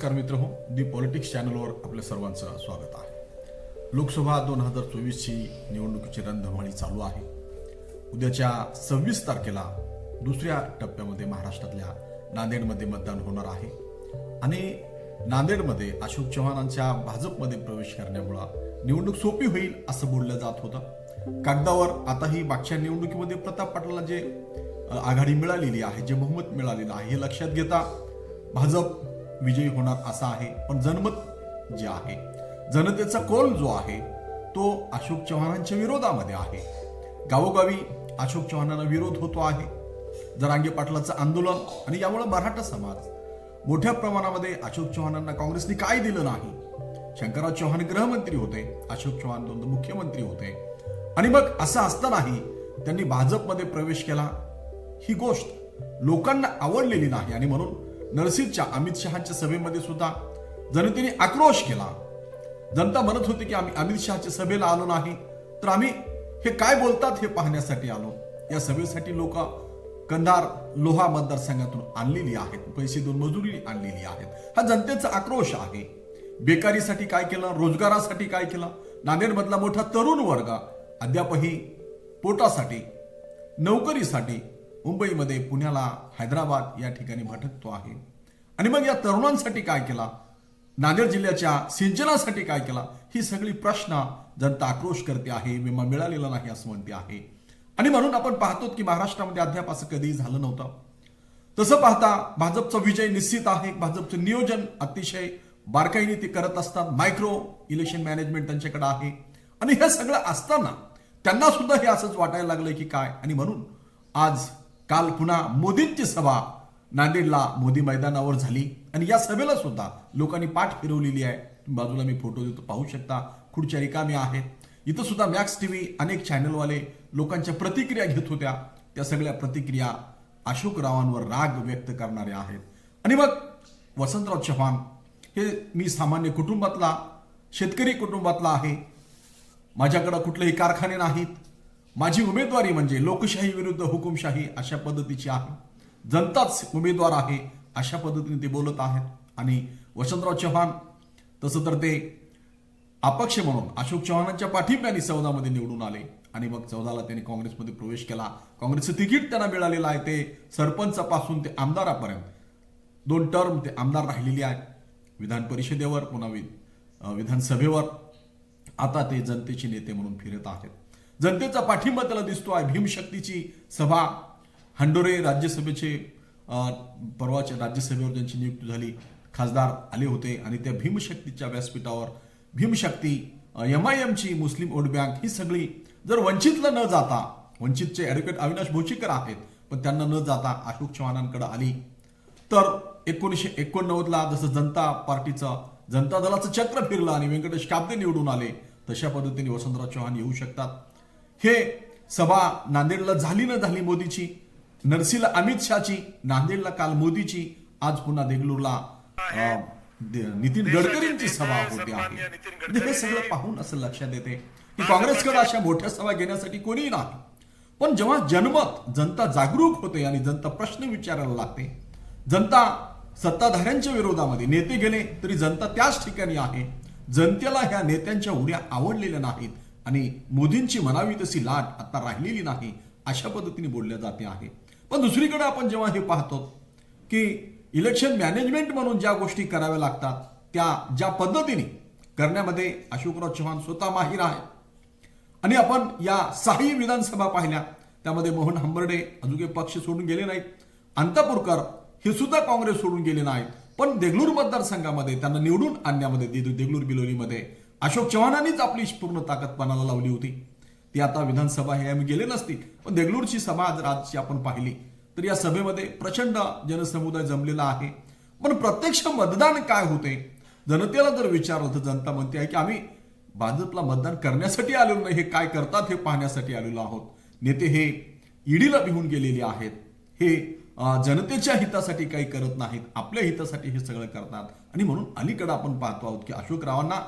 नमस्कार मित्र हो दी पॉलिटिक्स चॅनलवर आपल्या सर्वांचं स्वागत आहे. लोकसभा दोन हजार चोवीसची निवडणुकीची रणधमाळी चालू आहे. उद्याच्या सव्वीस तारखेला दुसऱ्या टप्प्यामध्ये महाराष्ट्रातल्या नांदेडमध्ये मतदान होणार आहे. आणि नांदेडमध्ये अशोक चव्हाणांच्या भाजपमध्ये प्रवेश करण्यामुळं निवडणूक सोपी होईल असं बोललं जात होतं. कागदावर आताही मागच्या निवडणुकीमध्ये प्रताप पाटलांना जे आघाडी मिळालेली आहे जे बहुमत मिळालेलं आहे हे लक्षात घेता भाजप विजयी होणार असा आहे. पण जनमत जे आहे जनतेचा कौल जो आहे तो अशोक चव्हाणांच्या विरोधामध्ये आहे. गावोगावी अशोक चव्हाणांना विरोध होतो आहे. जरांगे पाटलाचं आंदोलन आणि यामुळे मराठा समाज मोठ्या प्रमाणामध्ये अशोक चव्हाणांना काँग्रेसने काय दिलं नाही. शंकरराव चव्हाण गृहमंत्री होते अशोक चव्हाण दोन मुख्यमंत्री होते. आणि मग असं असतानाही त्यांनी भाजपमध्ये प्रवेश केला. ही गोष्ट लोकांना आवडलेली नाही आणि म्हणून नरसिंहच्या अमित शहाच्या सभेमध्ये सुद्धा जनतेने आक्रोश केला. जनता म्हणत होती की आम्ही अमित शहाच्या सभेला आलो नाही तर आम्ही हे काय बोलतात हे पाहण्यासाठी आलो. या सभेसाठी लोक कंधार लोहा मतदारसंघातून आणलेली आहेत पैसे देऊन मजुरी आणलेली आहेत. हा जनतेचा आक्रोश आहे. बेकारीसाठी काय केलं रोजगारासाठी काय केलं? नांदेडमधला मोठा तरुण वर्ग अद्यापही पोटासाठी नोकरीसाठी मुंबईमध्ये पुण्याला हैदराबाद या ठिकाणी भटकतो आहे. आणि मग या तरुणांसाठी काय केला? नांदेड जिल्ह्याच्या सिंचनासाठी काय केला? ही सगळी प्रश्न जनता आक्रोश करते आहे विमा मिळालेला नाही असं म्हणते आहे. आणि म्हणून आपण पाहतो की महाराष्ट्रामध्ये अद्याप असं कधीही झालं नव्हतं. तसं पाहता भाजपचा विजय निश्चित आहे. भाजपचं नियोजन अतिशय बारकाईने ते करत असतात. मायक्रो इलेक्शन मॅनेजमेंट त्यांच्याकडे आहे. आणि हे सगळं असताना त्यांना सुद्धा हे असंच वाटायला लागलं की काय? आणि म्हणून आज काल पुन्हा मोदींची सभा नांदेडला मोदी मैदानावर झाली. आणि या सभेला सुद्धा लोकांनी पाठ फिरवलेली आहे. बाजूला मी फोटो देतो पाहू शकता. खुर्च्या रिकामी आहेत. इथं सुद्धा मॅक्स टीव्ही अनेक चॅनलवाले लोकांच्या प्रतिक्रिया घेत होत्या. त्या सगळ्या प्रतिक्रिया अशोकरावांवर राग व्यक्त करणाऱ्या आहेत. आणि मग वसंतराव चव्हाण हे मी सामान्य कुटुंबातला शेतकरी कुटुंबातला आहे. माझ्याकडं कुठलेही कारखाने नाहीत. माझी उमेदवारी म्हणजे लोकशाही विरुद्ध हुकुमशाही अशा पद्धतीची आहे. जनताच उमेदवार आहे अशा पद्धतीने ते बोलत आहेत. आणि वसंतराव चव्हाण तसं तर ते अपक्ष म्हणून अशोक चव्हाणांच्या पाठिंब्याने चौदामध्ये निवडून आले. आणि मग चौदाला त्यांनी काँग्रेसमध्ये प्रवेश केला. काँग्रेसचं तिकीट त्यांना मिळालेलं आहे. ते सरपंचापासून ते आमदारापर्यंत दोन टर्म ते आमदार राहिलेले आहेत. विधान परिषदेवर पुन्हा विधानसभेवर. आता ते जनतेचे नेते म्हणून फिरत आहेत. जनतेचा पाठिंबा त्याला दिसतो आहे. भीमशक्तीची सभा. हंडोरे राज्यसभेचे अं, परवाच्या राज्यसभेवर ज्यांची नियुक्ती झाली खासदार आले होते आणि त्या भीमशक्तीच्या व्यासपीठावर भीमशक्ती एम आय एमची मुस्लिम वोट बँक ही सगळी जर वंचितला न जाता वंचितचे ॲडव्होकेट अविनाश भोचीकर आहेत पण त्यांना न जाता अशोक चव्हाणांकडे आली. तर एकोणीसशे एकोणनव्वदला जसं जनता पार्टीचं जनता दलाचं चक्र फिरलं आणि व्यंकटेश काब्दे निवडून आले तशा पद्धतीने वसंतराव चव्हाण येऊ शकतात. हे सभा नांदेडला झाली न झाली मोदीची? नरसीला अमित शहाची नांदेडला काल मोदीची आज पुन्हा देगलूरला नितीन गडकरींची सभा होते आहे. म्हणजे हे सगळं पाहून असं लक्षात येते की काँग्रेसकडे अशा मोठ्या सभा घेण्यासाठी कोणीही नाही. पण जेव्हा जनमत जनता जागरूक होते आणि जनता प्रश्न विचारायला लागते जनता सत्ताधाऱ्यांच्या विरोधामध्ये नेते गेले तरी जनता त्याच ठिकाणी आहे. जनतेला ह्या नेत्यांच्या उड्या आवडलेल्या नाहीत. आणि मोदींची म्हणावी तशी लाट आता राहिलेली नाही अशा पद्धतीने बोलल्या जाते आहे. पण दुसरीकडे आपण जेव्हा हे पाहतो की इलेक्शन मॅनेजमेंट म्हणून ज्या गोष्टी कराव्या लागतात त्या ज्या पद्धतीने करण्यामध्ये अशोकराव चव्हाण स्वतः माहीर आहे आणि आपण या सहाही विधानसभा पाहिल्या त्यामध्ये मोहन हंबर्डे अजून काही पक्ष सोडून गेले नाहीत. अंतापूरकर हे सुद्धा काँग्रेस सोडून गेले नाहीत. पण देगलूर मतदारसंघामध्ये त्यांना निवडून आणण्यामध्ये देगलूर बिलोलीमध्ये अशोक चव्हाणांनीच आपली पूर्ण ताकद पणाला लावली होती. ती आता विधानसभा हे आम्ही गेले नसती पण देगलूरची सभा जर आजची आपण पाहिली. तर या सभेमध्ये प्रचंड जनसमुदाय जमलेला आहे. पण प्रत्यक्ष मतदान काय होते? जनतेला जर विचारलं तर जनता म्हणते आहे की आम्ही भाजपला मतदान करण्यासाठी आलेलो नाही हे काय करतात हे पाहण्यासाठी आलेलो आहोत. नेते हे ईडीला भिवून गेलेले आहेत. हे जनतेच्या हितासाठी काही करत नाहीत आपल्या हितासाठी हे सगळं करतात. आणि म्हणून अलीकडे आपण पाहतो आहोत की अशोकरावांना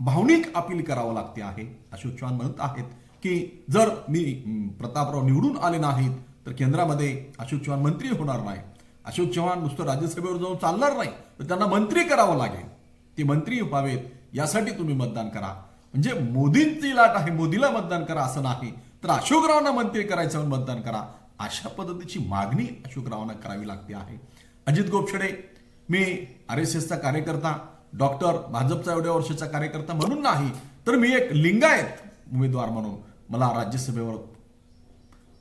भावनिक अपील करावं लागते आहे. अशोक चव्हाण म्हणत आहेत की जर मी प्रतापराव निवडून आले नाहीत तर केंद्रामध्ये अशोक चव्हाण मंत्री होणार नाही. अशोक चव्हाण नुसतं राज्यसभेवर जाऊन चालणार नाही तर त्यांना मंत्री करावं लागेल. ते मंत्री व्हावेत यासाठी तुम्ही मतदान करा. म्हणजे मोदींची लाट आहे मोदीला मतदान करा असं नाही तर अशोकरावांना मंत्री करायचं मतदान करा. अशा पद्धतीची मागणी अशोकरावांना करावी लागते आहे. अजित गोपछडे मी आर एस एसचा कार्यकर्ता डॉक्टर भाजपचा एवढ्या वर्षाचा कार्यकर्ता म्हणून नाही तर मी एक लिंगायत उमेदवार म्हणून मला राज्यसभेवर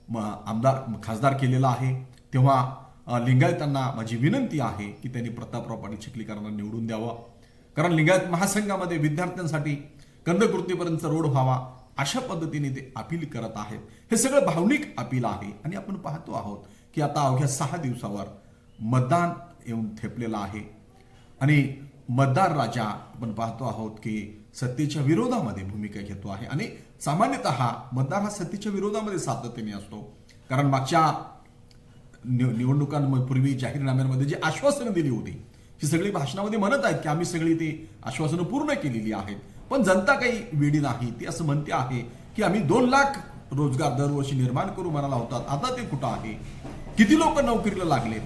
म- आमदार खासदार केलेला आहे. तेव्हा लिंगायतांना माझी विनंती आहे की त्यांनी प्रतापराव पाटील चिखलीकरांना निवडून द्यावं. कारण लिंगायत महासंघामध्ये विद्यार्थ्यांसाठी कंदकृतीपर्यंत रोड व्हावा अशा पद्धतीने ते अपील करत आहेत. हे सगळं भावनिक अपील आहे आणि आपण पाहतो आहोत की आता अवघ्या सहा दिवसावर मतदान येऊन थेपलेलं आहे. आणि मतदार राजा आपण पाहतो आहोत की सत्तेच्या विरोधामध्ये भूमिका घेतो आहे. आणि सामान्यतः मतदार हा सत्तेच्या विरोधामध्ये सातत्याने असतो. कारण मागच्या निव- निवडणुकांपूर्वी जाहीरनाम्यांमध्ये जी आश्वासनं दिली होती ही सगळी भाषणामध्ये म्हणत आहेत की आम्ही सगळी ती आश्वासनं पूर्ण केलेली आहेत. पण जनता काही वेडी नाही. ती असं म्हणते आहे की आम्ही दोन लाख रोजगार दरवर्षी निर्माण करू म्हणाला होतात आता ते कुठं आहे? किती लोक नोकरीला लागलेत?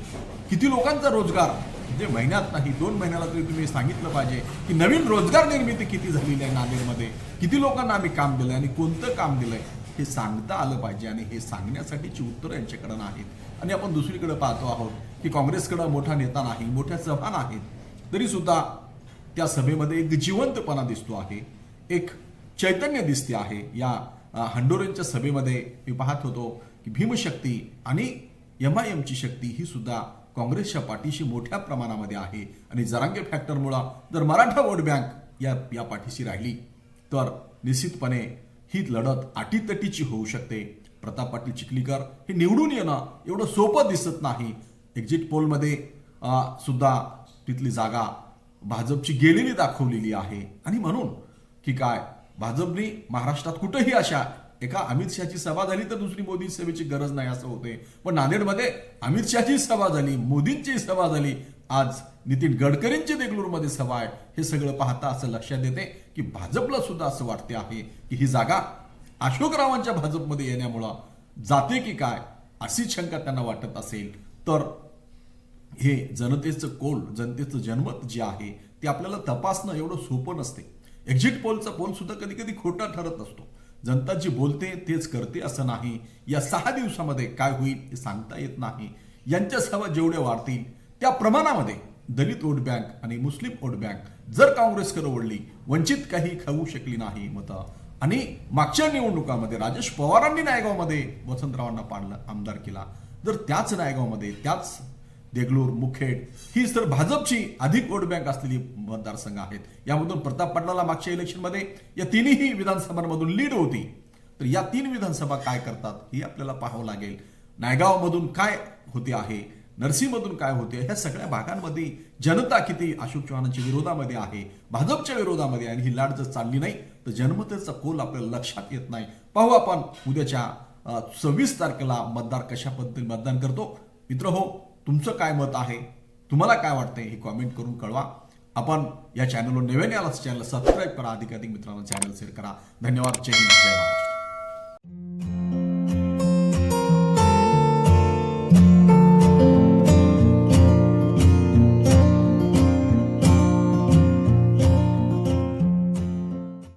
किती लोकांचा रोजगार म्हणजे महिन्यात नाही दोन महिन्याला तरी तुम्ही सांगितलं पाहिजे की नवीन रोजगार निर्मिती किती झालेली आहे नांदेडमध्ये? किती लोकांना आम्ही काम दिलंय आणि कोणतं काम दिलंय? हे सांगता आलं पाहिजे आणि हे सांगण्यासाठीची उत्तरं यांच्याकडं नाहीत आणि आपण दुसरीकडे पाहतो आहोत की काँग्रेसकडं मोठा नेता नाही मोठ्या सभा नाहीत तरी सुद्धा त्या सभेमध्ये एक जिवंतपणा दिसतो आहे. एक चैतन्य दिसते आहे. या हंडोरेंच्या सभेमध्ये मी पाहत होतो की भीमशक्ती आणि एम आय एमची शक्ती ही सुद्धा काँग्रेसच्या पाठीशी मोठ्या प्रमाणामध्ये आहे. आणि जरांगे फॅक्टरमुळं जर मराठा वोट बँक या या पाठीशी राहिली तर निश्चितपणे ही लढत आटीतटीची होऊ शकते. प्रताप पाटील चिखलीकर हे निवडून येणं एवढं सोपं दिसत नाही. एक्झिट पोलमध्ये सुद्धा तिथली जागा भाजपची गेलेली दाखवलेली आहे. आणि म्हणून की काय भाजपने महाराष्ट्रात कुठंही अशा एका अमित शहाची सभा झाली तर दुसरी मोदी सभेची गरज नाही असं होते पण नांदेडमध्ये अमित शहाची सभा झाली मोदींची सभा झाली. आज नितीन गडकरींची देगलूरमध्ये सभा आहे. हे सगळं पाहता असं लक्षात येते की भाजपला सुद्धा असं वाटते आहे की ही जागा अशोकरावांच्या भाजपमध्ये येण्यामुळं जाते की काय अशी शंका त्यांना वाटत असेल. तर हे जनतेचं कोल जनतेचं जनमत जे आहे ते आपल्याला तपासणं एवढं सोपं नसते. एक्झिट पोलचा पोल सुद्धा कधी कधी खोटा ठरत असतो. जनता जी बोलते तेच करते असं नाही. या सहा दिवसामध्ये काय होईल हे सांगता येत नाही. यांच्या सभा जेवढ्या वाढतील त्या प्रमाणामध्ये दलित वोट बँक आणि मुस्लिम वोट बँक जर काँग्रेसकडे ओढली वंचित काही खाऊ शकली नाही मतं. आणि मागच्या निवडणुकामध्ये राजेश पवारांनी नायगावमध्ये वसंतरावांना पाडलं आमदार केला. जर त्याच नायगावमध्ये त्याच देगलूर मुखेड ही तर भाजपची अधिक वोट बँक असलेली मतदारसंघ आहेत. यामधून प्रताप पाटलाला मागच्या इलेक्शनमध्ये या तिन्ही विधानसभांमधून लीड होती. तर या तीन विधानसभा काय करतात हे आपल्याला पाहावं लागेल. नायगावमधून काय होते आहे? नरसीमधून काय होते? ह्या सगळ्या भागांमध्ये जनता किती अशोक चव्हाणांच्या विरोधामध्ये आहे? भाजपच्या विरोधामध्ये आणि ही लाट जर चालली नाही तर जनमतेचा कोल आपल्याला लक्षात येत नाही. पाहू आपण उद्याच्या सव्वीस तारखेला मतदार कशा पद्धतीने मतदान करतो. मित्र हो तुमचं काय मत आहे? तुम्हाला काय वाटतंय? हे कॉमेंट करून कळवा. आपण या चॅनलवर नव्याने आलाच चॅनल सबस्क्राईब करा. अधिकाधिक मित्रांना चॅनल शेअर करा. धन्यवाद. जय हिंद. जय महाराष्ट्र